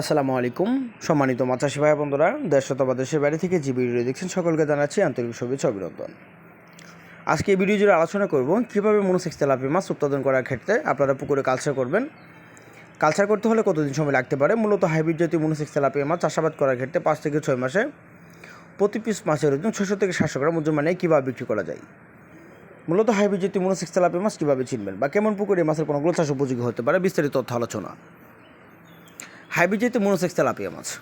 আসসালামু আলাইকুম। সম্মানিত মাছাশি ভাই বন্ধুরা, দেশ দেশের বাইরে থেকে যে ভিডিও দেখছেন সকলকে জানাচ্ছি আন্তরিক শুভেচ্ছা অভিনন্দন। আজকে এই ভিডিও জুড়ে আলোচনা করব কীভাবে মনোসেক্স তেলাপি মাছ উৎপাদন করার ক্ষেত্রে আপনারা পুকুরে কালচার করবেন। কালচার করতে হলে কতদিন সময় লাগতে পারে? মূলত হাইব্রিড জাতীয় মনোসেক্স তেলাপি মাছ চাষাবাদ করার ক্ষেত্রে পাঁচ থেকে ছয় মাসে প্রতি পিস মাছের ওজন ছশো থেকে সাতশো গ্রাম ওজন মানে কীভাবে বিক্রি করা যায়। মূলত হাইব্রিড জাতীয় মনোসেক্স তেলাপি মাছ কীভাবে চিনবেন বা কেমন পুকুরে মাছের কোনোগুলো চাষ উপযোগী হতে পারে বিস্তারিত তথ্য আলোচনা। হাইব্রিড জাতীয় মনোসেক্স তেলাপিয়া মাছ।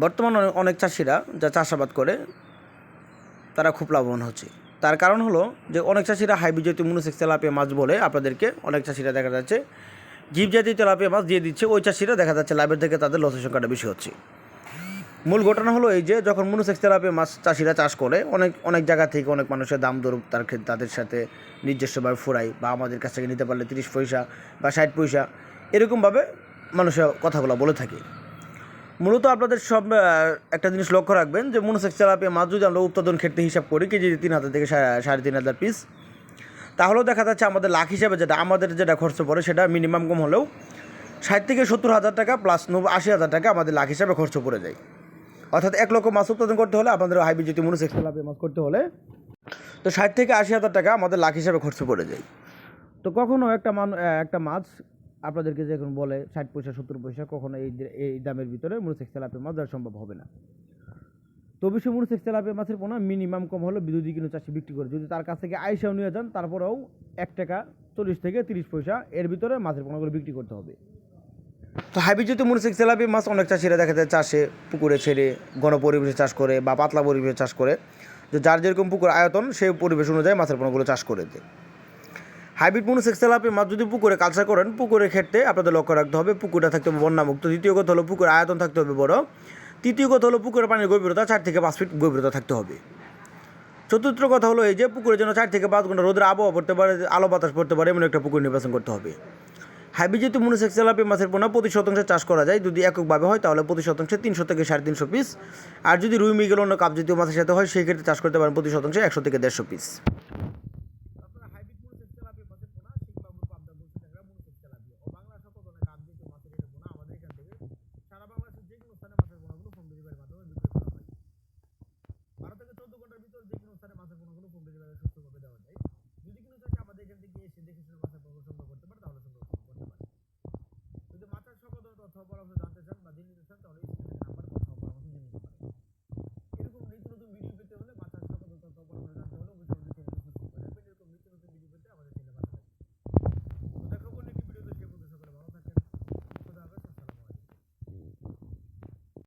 বর্তমানে অনেক- চাষিরা যা চাষাবাদ করে, তারা খুব লাভবান হচ্ছে। তার কারণ হলো যে অনেক চাষিরা হাইব্রিড জাতীয় মনোসেক্স তেলাপিয়া মাছ বলে আপনাদেরকে অনেক চাষিরা দেখা যাচ্ছে জীব জাতীয় তেলাপিয়া মাছ দিয়ে দিচ্ছে, ওই চাষিরা দেখা যাচ্ছে লাভের থেকে তাদের লসের সংখ্যাটা বেশি হচ্ছে। মূল ঘটনা হলো এই যে যখন মনোসেক্স তেলাপিয়া মাছ চাষিরা চাষ করে, অনেক অনেক জায়গা থেকে অনেক মানুষের দাম দর তার তাদের সাথে নিজস্বভাবে ফুরাই বা আমাদের কাছ থেকে নিতে পারলে তিরিশ পয়সা বা ষাট পয়সা, এরকমভাবে মানুষের কথাগুলো বলে থাকে। মূলত আপনাদের সব একটা জিনিস লক্ষ্য রাখবেন যে মনোসেক্স তেলাপিয়া মাছ যদি আমরা উৎপাদন ক্ষেত্রে হিসাব করি, কেজি তিন হাজার থেকে সাড়ে- তিন হাজার পিস তাহলেও দেখা যাচ্ছে আমাদের লাখ হিসাবে যেটা, আমাদের যেটা খরচ পড়ে সেটা মিনিমাম কম হলেও ষাট থেকে সত্তর হাজার টাকা প্লাস নব্বই আশি হাজার টাকা আমাদের লাখ হিসাবে খরচ পড়ে যায়। অর্থাৎ এক লক্ষ মাছ উৎপাদন করতে হলে আপনাদের হাইব্রিড যদি মনোসেক্স তেলাপিয়া মাছ করতে হলে, তো ষাট থেকে আশি হাজার টাকা আমাদের লাখ হিসাবে খরচ পড়ে যায়। তো কখনো একটা মান একটা মাছ আপনাদেরকে যখন বলে ষাট পয়সা, সত্তর পয়সা, কখনো এই এই দামের ভিতরে মনোসেক্স তেলাপিয়া মাছ দেওয়া সম্ভব হবে না। তো অবশ্যই মনোসেক্স তেলাপিয়া মাছের পোনা মিনিমাম কম হলো বিদ্যুৎ কিলো চাষি বিক্রি করে। যদি তার কাছ থেকে আইসাও নিয়ে যান, তারপরেও এক টাকা চল্লিশ থেকে তিরিশ পয়সা এর ভিতরে মাছের পোনাগুলো বিক্রি করতে হবে। তো হাইব্রিড যদি মনোসেক্স তেলাপিয়া মাছ, অনেক চাষিরা দেখা যায় চাষে পুকুরে ছেড়ে ঘন পরিবেশে চাষ করে বা পাতলা পরিবেশে চাষ করে। যার যেরকম পুকুর আয়তন সেই পরিবেশ অনুযায়ী মাছের পোনাগুলো চাষ করে দেয়। হাইব্রিড মনোসেক্স তেলাপিয়া মাছ যদি পুকুরে কালচার করেন পুকুরের ক্ষেত্রে আপনাদের লক্ষ্য রাখতে হবে, পুকুরটা থাকতে হবে বন্যামুক্ত। দ্বিতীয় কথা হলো পুকুরের আয়তন থাকতে হবে বড়। তৃতীয় কথা হলো পুকুরের পানির গভীরতা চার থেকে পাঁচ ফিট গভীরতা থাকতে হবে। চতুর্থ কথা হলো এই যে পুকুরে যেন চার থেকে পাঁচ ঘণ্টা রোদের আবহাওয়া পড়তে পারে, আলো বাতাস পড়তে পারে, এমন একটা পুকুর নির্বাচন করতে হবে। হাইব্রিড যেহেতু মনোসেক্স তেলাপিয়া মাছের পোনা, প্রতি শতাংশে চাষ করা যায়, যদি এককভাবে হয় তাহলে প্রতি শতাংশে তিনশো থেকে সাড়ে তিনশো পিস আর যদি রুই, মিগেল, অন্য কাপ জাতীয় মাছের সাথে হয়, সেই ক্ষেত্রে চাষ করতে পারেন প্রতি শতাংশে একশো থেকে দেড়শো পিস আপনারা হাইব্রিড মনোসেক্স তেলাপিয়া মাছের পোনা শিংবাবুর পাবদা বলছে ট্যাংরা মনোসেক্স তেলাপিয়া ও বাংলা সকল ধরনের কাপ জাতীয় মাছের এটা পোনা আমাদের এখান থেকে সারা বাংলাদেশের যে কোনো স্থানে মাছের পোনাগুলো হোম ডেলিভারির মাধ্যমে বিক্রি করা হয় বারো থেকে চোদ্দ ঘণ্টার ভিতর যে কোনো স্থানে মাছের পোনাগুলো ডেলিভারি সুস্থভাবে দেওয়া যায়।